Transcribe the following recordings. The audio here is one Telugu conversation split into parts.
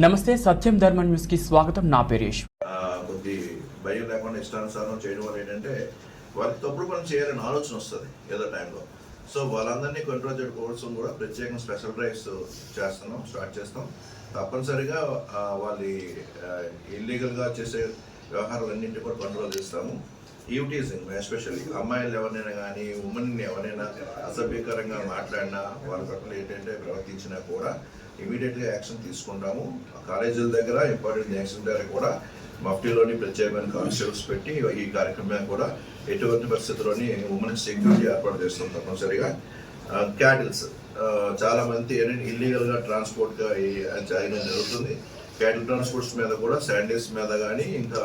నమస్తే సత్యం ధర్మ న్యూస్కి స్వాగతం. నా పేరు యశ్ కొద్ది భయం లేకుండా ఇష్టానుసారం చేయడం వల్ల ఏంటంటే వాళ్ళకి తప్పుడు పని చేయాలని ఆలోచన వస్తుంది ఏదో టైంలో సో వాళ్ళందరినీ కంట్రోల్ చేయడం కోసం కూడా ప్రత్యేకంగా స్పెషల్ డ్రైవ్స్ చేస్తున్నాం స్టార్ట్ చేస్తాం. తప్పనిసరిగా వాళ్ళ ఇల్లీగల్గా చేసే వ్యవహారాలన్నింటి కూడా కంట్రోల్ చేస్తాము. ఈవిటీజింగ్ ఎస్పెషల్లీ అమ్మాయిలు ఎవరినైనా కానీ ఉమెన్ని ఎవరైనా అసభ్యకరంగా మాట్లాడినా వాళ్ళ పట్ల ఏంటంటే ప్రవర్తించినా కూడా ఇమీడియట్గా యాక్షన్ తీసుకుంటాము. కాలేజీల దగ్గర ఇంపార్టెంట్ యాక్షన్ దగ్గర కూడా మఫ్టీలోని ప్రత్యేకమైన కానిస్టేబుల్స్ పెట్టి ఈ కార్యక్రమం కూడా ఎటువంటి పరిస్థితుల్లోని ఉమెన్ సెక్యూరిటీ ఏర్పాటు చేస్తాం తప్పనిసరిగా. క్యాటిల్స్ చాలా మంది ఇల్లీగల్గా ట్రాన్స్పోర్ట్గా చేయడం జరుగుతుంది. క్యాటిల్ ట్రాన్స్పోర్ట్స్ మీద కూడా శాండీస్ మీద కానీ ఇంకా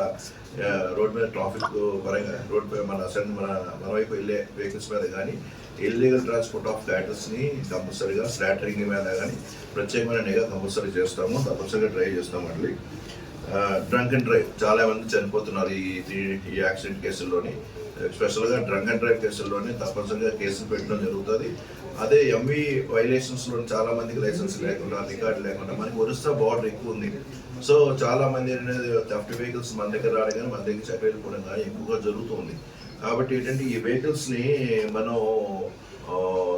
రోడ్ మీద ట్రాఫిక్ పరంగా రోడ్ మన అసెండ్ మన మన వైపు వెళ్ళే వెహికల్స్ మీద కానీ ఇల్లీగల్ ట్రాన్స్పోర్ట్ ఆఫ్ క్యాటిల్స్ని కంపల్సరీగా స్లాటరింగ్ మీద కానీ ప్రత్యేకమైన నిఘా కంపల్సరీ చేస్తాము తప్పనిసరిగా ట్రై చేస్తాం మళ్ళీ డ్రంక్ అండ్ డ్రైవ్ చాలా మంది చనిపోతున్నారు ఈ- ఈ యాక్సిడెంట్ కేసుల్లోని. స్పెషల్గా డ్రంక్ అండ్ డ్రైవ్ కేసుల్లోనే తప్పనిసరిగా కేసులు పెట్టడం జరుగుతుంది. అదే ఎంవి వైలేషన్స్లో చాలా మందికి లైసెన్స్ లేకుండా రికార్డు లేకుండా మనకి ఒరిస్సా బార్డర్ ఎక్కువ ఉంది సో చాలా మంది అనేది థెఫ్ట్ వెహికల్స్ మన దగ్గర రావడం కానీ మన దగ్గర చెప్పి వెళ్ళిపోవడం కానీ ఎక్కువగా జరుగుతుంది. కాబట్టి ఏంటంటే ఈ వెహికల్స్ని మనం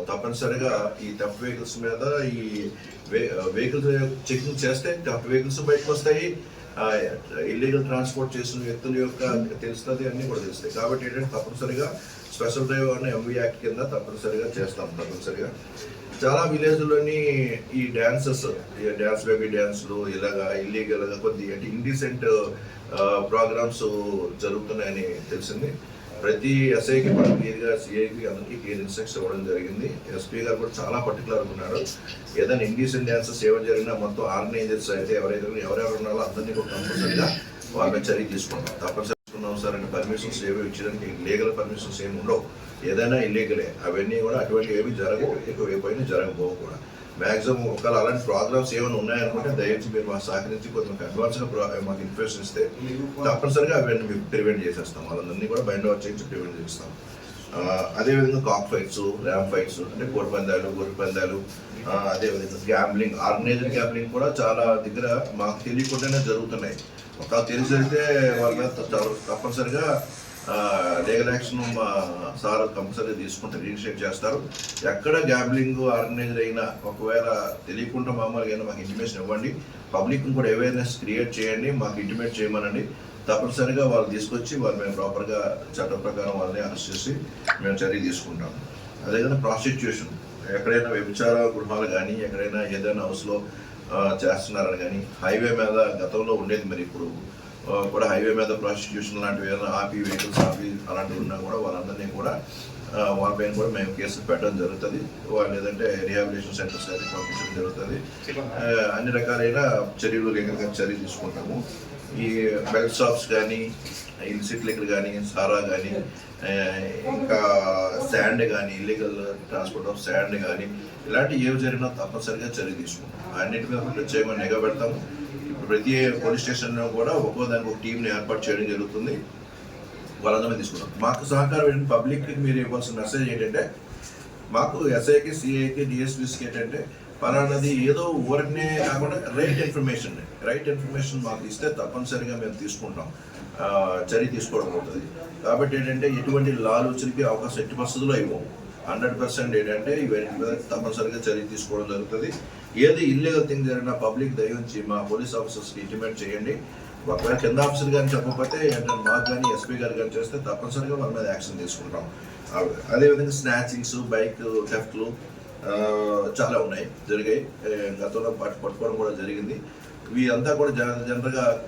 తప్పనిసరిగా ఈ టఫ్ వెహికల్స్ మీద ఈ వెహికల్స్ చెకింగ్ చేస్తే టఫ్ వెహికల్స్ బయటకు వస్తాయి ఇల్లీగల్ ట్రాన్స్పోర్ట్ చేసిన వ్యక్తుల యొక్క తెలుస్తుంది అన్నీ కూడా తెలుస్తాయి. కాబట్టి ఏంటంటే తప్పనిసరిగా స్పెషల్ డ్రైవ్ అనే ఎంవీ యాక్ట్ కింద తప్పనిసరిగా చేస్తాం తప్పనిసరిగా. చాలా విలేజ్లోని ఈ డ్యాన్సెస్ డ్యాన్స్ బేబీ డ్యాన్స్లు ఇలాగా ఇల్లీగల్గా కొద్ది అంటే ఇండిసెంట్ ప్రోగ్రామ్స్ జరుగుతున్నాయని తెలిసింది. ప్రతి ఎస్ఐకి మనం క్లియర్గా సిఐకి అందరికీ క్లియర్ ఇన్స్ట్రక్షన్ ఇవ్వడం జరిగింది. ఎస్పీ గారు కూడా చాలా పర్టికులర్గా ఉన్నారు. ఏదైనా ఇండియన్ డ్యాన్సెస్ ఏమైనా జరిగినా మొత్తం ఆర్గనైజర్స్ అయితే ఎవరైతే ఎవరెవరు ఉన్నారో అందరినీ కూడా కంపల్సరీగా వాళ్ళ చర్య తీసుకుంటాం. తప్పనిసరి సార్ అంటే పర్మిషన్స్ ఏవి ఇచ్చడానికి లీగల్ పర్మిషన్స్ ఏమి ఉండవు. ఏదైనా ఇల్లీగలే అవన్నీ కూడా అటువంటి ఏవి జరగవు. ఎక్కువ అయిపోయినా జరగబోవు కూడా. మ్యాక్సిమం ఒకవేళ అలాంటి ప్రోగ్రామ్స్ ఏమైనా ఉన్నాయనుకుంటే దయచేసి మీరు మాకు సహకరించి కొంచెం అడ్వాన్స్గా మాకు ఇన్ఫర్మేషన్ ఇస్తే తప్పనిసరిగా అవన్నీ మేము ప్రివెంట్ చేసేస్తాం. వాళ్ళందరినీ కూడా బైండ్ అవుట్ చేయించి ప్రివెంట్ చేస్తాం. అదేవిధంగా కాక్ ఫైట్స్ ర్యామ్ ఫైట్స్ అంటే కోడి పందాలు గొర్రె పందాలు అదేవిధంగా గ్యాంబ్లింగ్ ఆర్గనైజ్డ్ గ్యాంబ్లింగ్ కూడా చాలా దగ్గర మాకు తెలియకుండానే జరుగుతున్నాయి. ఒక తెలిసి అయితే వాళ్ళ తప్పనిసరిగా లీగల్ యాక్షన్ మా సార్ కంపల్సరీ తీసుకుంటారు ఇనిషియేట్ చేస్తారు. ఎక్కడ గ్యాంబ్లింగ్ ఆర్గనైజర్ అయినా ఒకవేళ తెలియకుండా మామూలుగా అయినా మాకు ఇంటిమేషన్ ఇవ్వండి పబ్లిక్ కూడా అవేర్నెస్ క్రియేట్ చేయండి మాకు ఇంటిమేట్ చేయమనండి. తప్పనిసరిగా వాళ్ళు తీసుకొచ్చి వాళ్ళు మేము ప్రాపర్గా చట్ట ప్రకారం వాళ్ళని అరెస్ట్ చేసి మేము చర్య తీసుకుంటాం. అదేవిధంగా ప్రాస్టిట్యూషన్ ఎక్కడైనా వ్యభిచార గృహాలు కానీ ఎక్కడైనా ఏదైనా హౌస్లో చేస్తున్నారని కానీ హైవే మీద గతంలో ఉండేది మరి ఇప్పుడు కూడా హైవే మీద ప్రాస్టిట్యూషన్ లాంటివి ఏదైనా ఆపి వెహికల్స్ ఆపి అలాంటివి ఉన్నా కూడా వాళ్ళందరినీ కూడా వాళ్ళపైన కూడా మేము కేసులు పెట్టడం జరుగుతుంది. వాళ్ళు ఏదంటే రిహాబిలిటేషన్ సెంటర్స్ అది పంపించడం జరుగుతుంది. అన్ని రకాలైన చర్యలు లీగల్గా చర్య తీసుకుంటాము. ఈ బెల్ట్ షాప్స్ కానీ ఇల్సిట్ లిక్కర్ కానీ సారా కానీ ఇంకా శాండ్ కానీ ఇల్లీగల్ ట్రాన్స్పోర్ట్ ఆఫ్ శాండ్ కానీ ఇలాంటి ఏవి జరిగినా తప్పనిసరిగా చర్య తీసుకుంటాం అన్నిటి మీద ప్రత్యేకంగా నిఘా పెడతాము. ప్రతి పోలీస్ స్టేషన్లో కూడా ఒక్కో దానికి ఒక టీంని ఏర్పాటు చేయడం జరుగుతుంది. వాళ్ళందరూ తీసుకున్నాం మాకు సహకారం ఏంటంటే పబ్లిక్కి మీరు ఇవ్వాల్సిన మెసేజ్ ఏంటంటే మాకు ఎస్ఐకి సిఐకి డిఎస్పీస్కి ఏంటంటే పలానాది ఏదో ఊరికనే కాకుండా రైట్ ఇన్ఫర్మేషన్ రైట్ ఇన్ఫర్మేషన్ మాకు ఇస్తే తప్పనిసరిగా మేము తీసుకుంటాం. చర్య తీసుకోవడం అవుతుంది. కాబట్టి ఏంటంటే ఎటువంటి లాలోచనకి అవకాశం ఎట్టి పరిస్థితుల్లో ఇవ్వము. హండ్రెడ్ పర్సెంట్ ఏంటంటే ఇవన్నీ మీద తప్పనిసరిగా చర్య తీసుకోవడం జరుగుతుంది. ఏది ఇల్లీగల్ థింగ్ జరిగినా పబ్లిక్ దయించి మా పోలీస్ ఆఫీసర్స్కి ఇంటిమేట్ చేయండి. ఒకవేళ కింద ఆఫీసర్ గారిని చెప్పకపోతే ఏంటంటే మాకు కానీ ఎస్పీ గారు కానీ చేస్తే తప్పనిసరిగా మన మీద యాక్షన్ తీసుకుంటాం. అదేవిధంగా స్నాచింగ్స్ బైక్ థెఫ్ట్లు చాలా ఉన్నాయి జరిగాయి. గతంలో పట్టు పట్టుకోవడం కూడా జరిగింది. వీరంతా కూడా జన- జనరల్గా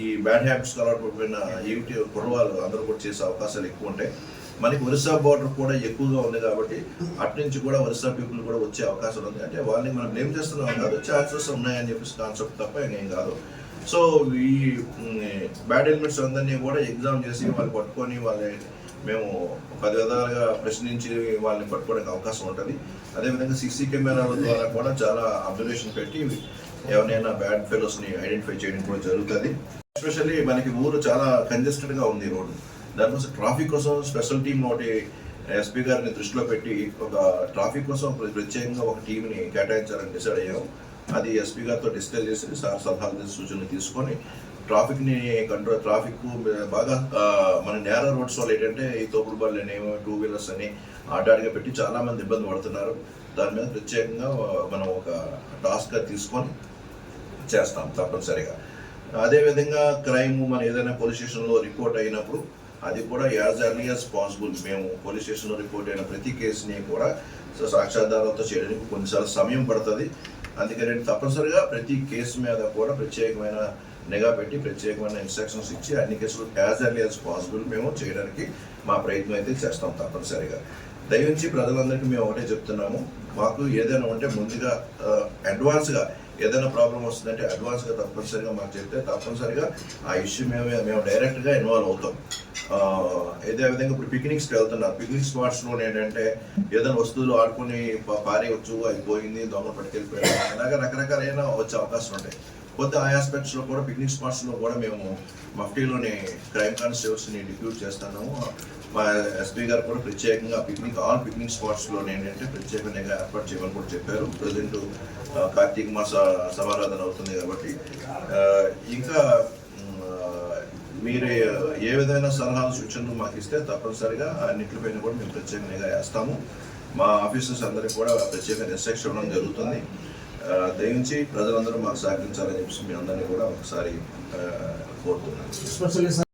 ఈ బ్యాడ్ హ్యాబిట్స్ అలవాటు పడిపోయిన యూటీ కుర్రవాళ్ళు అందరూ కూడా చేసే అవకాశాలు ఎక్కువ ఉంటాయి. మనకి ఒరిస్సా బార్డర్ కూడా ఎక్కువగా ఉంది కాబట్టి అటు నుంచి కూడా ఒరిస్సా పీపుల్ కూడా వచ్చే అవకాశం ఉంది. అంటే వాళ్ళని మనం ఏం చేస్తున్నాం కాదు ఛాన్సెస్ ఉన్నాయని చెప్పేసి కాన్సెప్ట్ తప్ప ఇంకేం కాదు. సో ఈ బ్యాడ్ ఎలిమెంట్స్ అందరినీ కూడా ఎగ్జామ్ చేసి వాళ్ళు పట్టుకొని వాళ్ళ మేము పది విధాలుగా ప్రశ్నించి వాళ్ళని పట్టుకోవడానికి అవకాశం ఉంటుంది. అదేవిధంగా సీసీ కెమెరాల ద్వారా కూడా చాలా అబ్జర్వేషన్ పెట్టి ఎవరైనా బ్యాడ్ ఫెలోస్ని ఐడెంటిఫై చేయడం కూడా జరుగుతుంది. ఎస్పెషల్లీ మనకి ఊరు చాలా కంజెస్టెడ్గా ఉంది రోడ్డు. దానికోసం ట్రాఫిక్ కోసం స్పెషల్ టీమ్ ఒకటి ఎస్పీ గారిని దృష్టిలో పెట్టి ఒక ట్రాఫిక్ కోసం ప్రత్యేకంగా ఒక టీంని కేటాయించాలని డిసైడ్ అయ్యాము. అది ఎస్పీ గారితో డిస్కస్ చేసి సార్ సలహాలు సూచనలు తీసుకొని ట్రాఫిక్ని కంట్రోల్ ట్రాఫిక్ బాగా మన నేర రోడ్స్ వల్ల ఏంటంటే ఈ తోపుడు బళ్ళు అని టూ వీలర్స్ అని ఆటాడిగా పెట్టి చాలామంది ఇబ్బంది పడుతున్నారు. దాని మీద ప్రత్యేకంగా మనం ఒక టాస్క్గా తీసుకొని చేస్తాం తప్పనిసరిగా. అదేవిధంగా క్రైమ్ మన ఏదైనా పోలీస్ స్టేషన్లో రిపోర్ట్ అయినప్పుడు అది కూడా యాజ్ ఎర్లీ యాజ్ పాసిబుల్ మేము పోలీస్ స్టేషన్లో రిపోర్ట్ అయిన ప్రతి కేసుని కూడా సో సాక్ష్యాధారాలతో చేయడానికి కొన్నిసార్లు సమయం పడుతుంది. అందుకని తప్పనిసరిగా ప్రతి కేసు మీద కూడా ప్రత్యేకమైన నిఘా పెట్టి ప్రత్యేకమైన ఇన్స్ట్రక్షన్స్ ఇచ్చి అన్ని కేసులు యాజ్ ఎర్లీ యాజ్ పాసిబుల్ మేము చేయడానికి మా ప్రయత్నం అయితే చేస్తాం తప్పనిసరిగా. దయించి ప్రజలందరికీ మేము ఒకటే చెప్తున్నాము. మాకు ఏదైనా ఉంటే ముందుగా అడ్వాన్స్గా ఏదైనా ప్రాబ్లం వస్తుందంటే అడ్వాన్స్గా తప్పనిసరిగా మాకు చెప్తే తప్పనిసరిగా ఆ ఇష్యూ మేము మేము డైరెక్ట్గా ఇన్వాల్వ్ అవుతాం. ఇదే విధంగా ఇప్పుడు పిక్నిక్స్కి వెళ్తున్నారు. పిక్నిక్ స్పాట్స్లో ఏంటంటే ఏదైనా వస్తువులు ఆడుకొని పారేయచ్చు పారేయవచ్చు అది పోయింది దొంగ పట్టుకెళ్ళిపోయాడు. అలాగే రకరకాలైన వచ్చే అవకాశం ఉంటాయి. కొత్త ఆ ఆస్పెక్ట్స్లో కూడా పిక్నిక్ స్పాట్స్లో కూడా మేము మఫ్టీలోని క్రైమ్ కానిస్టేబుల్స్ని డిప్యూట్ చేస్తున్నాము మా ఎస్పీ గారు కూడా ప్రత్యేకంగా పిక్నిక్ ఆల్ పిక్నిక్ స్పాట్స్లో ఏంటంటే ప్రత్యేకంగా ఏర్పాటు చేయమని కూడా చెప్పారు. ప్రజెంట్ కార్తీక మాస సమారాధన అవుతుంది కాబట్టి ఇంకా మీరు ఏ విధమైన సలహాలు సూచనలు మాకు ఇస్తే తప్పనిసరిగా అన్నింటిపైన కూడా మేము ప్రత్యేకంగా వేస్తాము. మా ఆఫీసర్స్ అందరికీ కూడా ప్రత్యేక ఇన్స్ట్రక్షన్ ఇవ్వడం జరుగుతుంది. దయించి ప్రజలందరూ మాకు సహకరించాలని చెప్పి మీ అందరినీ కూడా ఒకసారి కోరుతున్నాను.